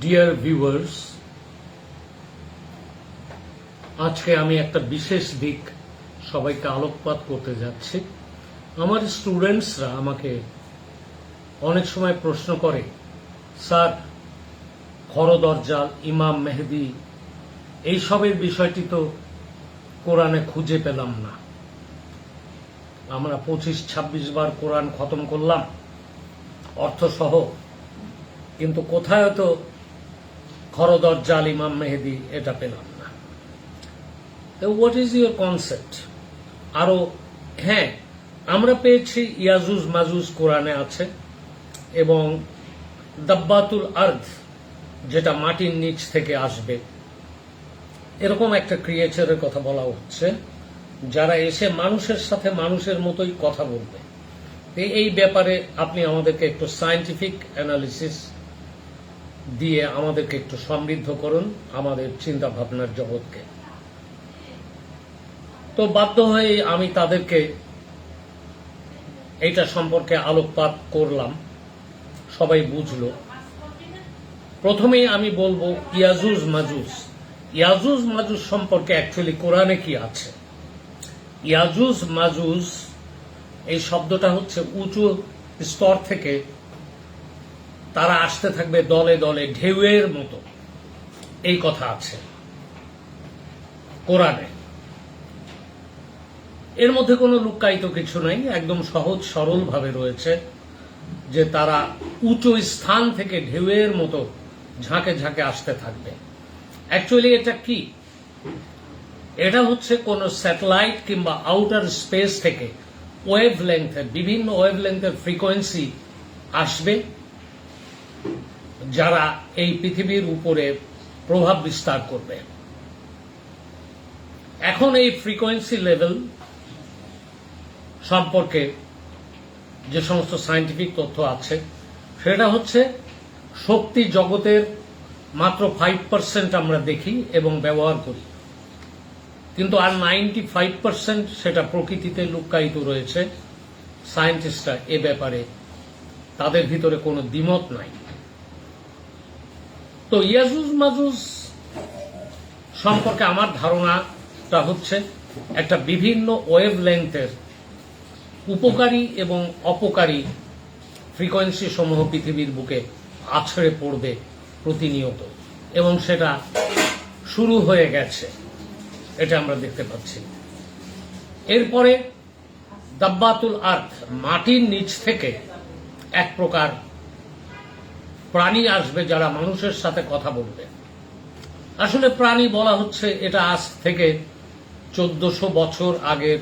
Dear viewers আজকে আমি একটা বিশেষ দিক সবাইকে আলোকপাত করতে যাচ্ছি। আমার স্টুডেন্টসরা আমাকে অনেক সময় প্রশ্ন করে, স্যার খরদরজাল ইমাম মেহেদি, এইসবের বিষয়টি তো কোরআনে খুঁজে পেলাম না। আমরা পঁচিশ, ছাব্বিশ বার কোরআন খতম করলাম। অর্থসহ। কিন্তু কোথায় তো খরদরজাল ইমাম মেহেদি এটা পেলাম না। হোয়াট ইজ ইউর কনসেপ্ট আরও হ্যাঁ আমরা পেয়েছি ইয়াজুজ মাজুজ কোরআনে আছে এবং দাব্বাতুল আর্থ যেটা মাটির নিচ থেকে আসবে। এরকম একটা ক্রিয়েচারের কথা বলা হচ্ছে, যারা এসে মানুষের সাথে মানুষের মতোই কথা বলবে। এই ব্যাপারে আপনি আমাদেরকে একটু সায়েন্টিফিক অ্যানালিসিস দিয়ে আমাদেরকে একটু সমৃদ্ধ করুন আমাদের চিন্তা ভাবনার জগৎকে। তো বাধ্য হয়ে আমি তাদেরকে এইটা সম্পর্কে আলোকপাত করলাম। সবাই বুঝলো। প্রথমেই আমি বলব ইয়াজুজ মাজুজ। ইয়াজুজ মাজুজ সম্পর্কে অ্যাকচুয়ালি কোরআনে কি আছে? ইয়াজুজ মাজুজ এই শব্দটা হচ্ছে উঁচু স্তর থেকে তারা আসতে থাকবে দলে দলে ঢেউয়ের মতো। এই কথা আছে কোরআনে। এর মধ্যে কোনো লুক্কায়িত কিছু নাই, একদম সহজ সরল ভাবে রয়েছে যে তারা উঁচু স্থান থেকে ঢেউয়ের মতো ঝাঁকে ঝাঁকে আসতে থাকবে। অ্যাকচুয়ালি এটা কি? এটা হচ্ছে কোন স্যাটেলাইট কিংবা আউটার স্পেস থেকে ওয়েভ লেন্থের বিভিন্ন ওয়েভ লেন্থের ফ্রিকোয়েন্সি আসবে, যারা এই পৃথিবীর উপরে প্রভাব বিস্তার করবে। এখন এই ফ্রিকোয়েন্সি লেভেল সম্পর্কে যে সমস্ত সায়েন্টিফিক তথ্য আছে, সেটা হচ্ছে শক্তি জগতের মাত্র ফাইভ পার্সেন্ট আমরা দেখি এবং ব্যবহার করি। কিন্তু আর নাইনটি ফাইভ পার্সেন্ট সেটা প্রকৃতিতে লুক্কায়িত রয়েছে। সায়েন্টিস্টরা এ ব্যাপারে তাদের ভিতরে কোনো দ্বিমত নাই। তো ইয়াজুজ মাজুজ সম্পর্কে আমার ধারণাটা হচ্ছে একটা বিভিন্ন ওয়েভ লেন্থের উপকারী এবং অপকারী ফ্রিকোয়েন্সি সমূহ পৃথিবীর বুকে আছড়ে পড়বে প্রতিনিয়ত এবং সেটা শুরু হয়ে গেছে। এটা আমরা দেখতে পাচ্ছি। এরপরে দাব্বাতুল আর্থ, মাটির নিচ থেকে এক প্রকার প্রাণী আসবে যারা মানুষের সাথে কথা বলবে। আসলে প্রাণী বলা হচ্ছে এটা আজ থেকে চোদ্দশো বছর আগের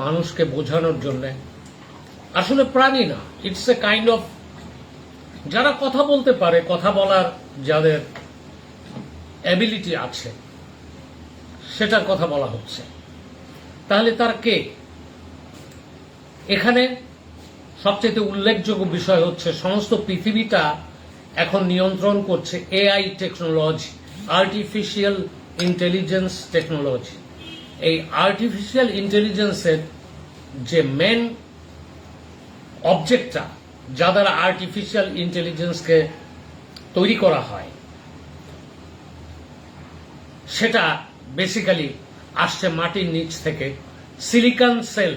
মানুষকে বোঝানোর জন্য। আসলে প্রাণী না ইটস এ কাইন্ড অফ যারা কথা বলতে পারে, কথা বলার যাদের অ্যাবিলিটি আছে সেটার কথা বলা হচ্ছে। তাহলে তার কে? এখানে সবচেয়ে উল্লেখযোগ্য বিষয় হচ্ছে, সমস্ত পৃথিবীটা এখন নিয়ন্ত্রণ করছে AI technology artificial intelligence technology এই আর্টিফিশিয়াল ইন্টেলিজেন্সের যে মেন অবজেক্টটা যা দ্বারা আর্টিফিশিয়াল ইন্টেলিজেন্সকে তৈরি করা হয়, সেটা বেসিক্যালি আসছে মাটির নিচ থেকে সিলিকন সেল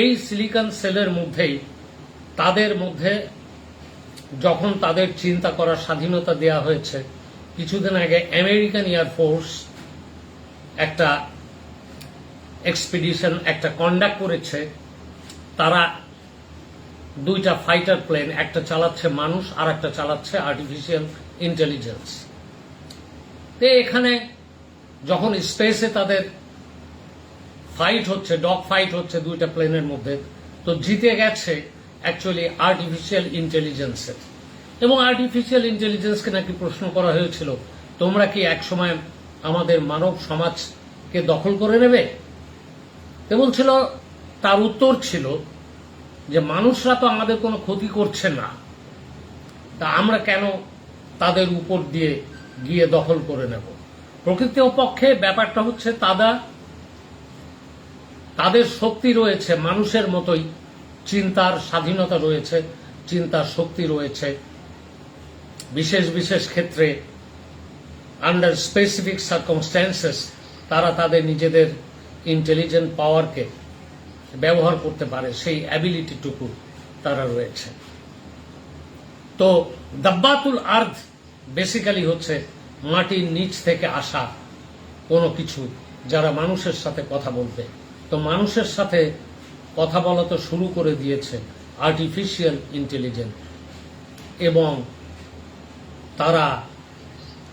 এই সিলিকন সেলের মধ্যেই তাদের মধ্যে যখন তাদের চিন্তা করার স্বাধীনতা দেওয়া হয়েছে, কিছুদিন আগে আমেরিকান এয়ারফোর্স একটা এক্সপিডিশন একটা কন্ডাক্ট করেছে। তারা দুইটা ফাইটার প্লেন একটা চালাচ্ছে মানুষ আর একটা চালাচ্ছে আর্টিফিশিয়াল ইন্টেলিজেন্স তো এখানে যখন স্পেসে তাদের ফাইট হচ্ছে ডগ ফাইট হচ্ছে দুইটা প্লেনের মধ্যে, তো জিতে গেছে অ্যাকচুয়ালি আর্টিফিশিয়াল ইন্টেলিজেন্সের এবং আর্টিফিশিয়াল ইন্টেলিজেন্সকে নাকি প্রশ্ন করা হয়েছিল, তোমরা কি একসময় আমাদের মানব সমাজকে দখল করে নেবে? তো বলছিল, তার উত্তর ছিল যে মানুষরা তো আমাদের কোনো ক্ষতি করছে না, তা আমরা কেন তাদের উপর দিয়ে গিয়ে দখল করে নেব? প্রকৃত পক্ষে ব্যাপারটা হচ্ছে তারা তাদের শক্তি রয়েছে, মানুষের মতোই চিন্তার স্বাধীনতা রয়েছে, চিন্তার শক্তি রয়েছে। বিশেষ বিশেষ ক্ষেত্রে আন্ডার স্পেসিফিক সার্কমস্ট্যান্সেস তারা তাদের নিজেদের ইন্টেলিজেন্ট পাওয়ারকে ব্যবহার করতে পারে, সেই অ্যাবিলিটিটুকু তারা রয়েছে। তো দাব্বাতুল আর্থ বেসিক্যালি হচ্ছে মাটির নিচ থেকে আসা কোনো কিছু যারা মানুষের সাথে কথা বলবে। তো মানুষের সাথে কথা বলা তো শুরু করে দিয়েছে আর্টিফিশিয়াল ইন্টেলিজেন্স এবং তারা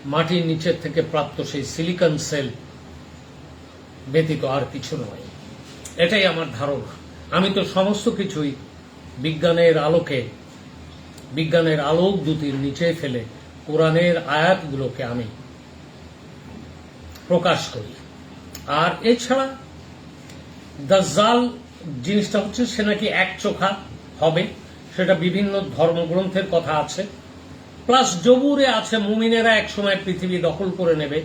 মাটির নিচের থেকে প্রাপ্ত সেই সিলিকন সেল ব্যতীত আর কিছু নয়। এটাই আমার ধারণা। আমি তো সমস্ত কিছুই বিজ্ঞানের আলোকে, বিজ্ঞানের আলোক দুটির নিচে ফেলে কোরআনের আয়াতগুলোকে আমি প্রকাশ করি। আর এছাড়া দাজ্জাল জিনিসটা হচ্ছে সে নাকি এক চোখা হবে, সেটা বিভিন্ন ধর্মগ্রন্থের কথা আছে। প্লাস জবুরে আছে, মুমিনেরা একসময় পৃথিবী দখল করে নেবে।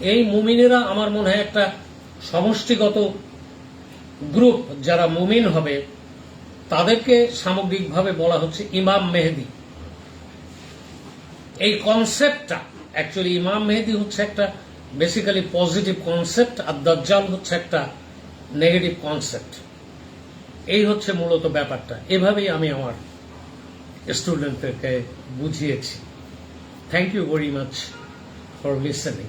এই মুমিনেরা আমার মনে হয় একটা সমষ্টিগত গ্রুপ, যারা মুমিন হবে, তাদেরকে সামগ্রিকভাবে বলা হচ্ছে ইমাম মেহেদি। এই কনসেপ্টটা অ্যাকচুয়ালি ইমাম মেহেদি হচ্ছে একটা বেসিক্যালি পজিটিভ কনসেপ্ট আর দজ্জাল হচ্ছে একটা নেগেটিভ কনসেপ্ট এই হচ্ছে মূলত ব্যাপারটা। এভাবেই আমি আমার স্টুডেন্টদেরকে বুঝিয়েছি। Thank you very much for listening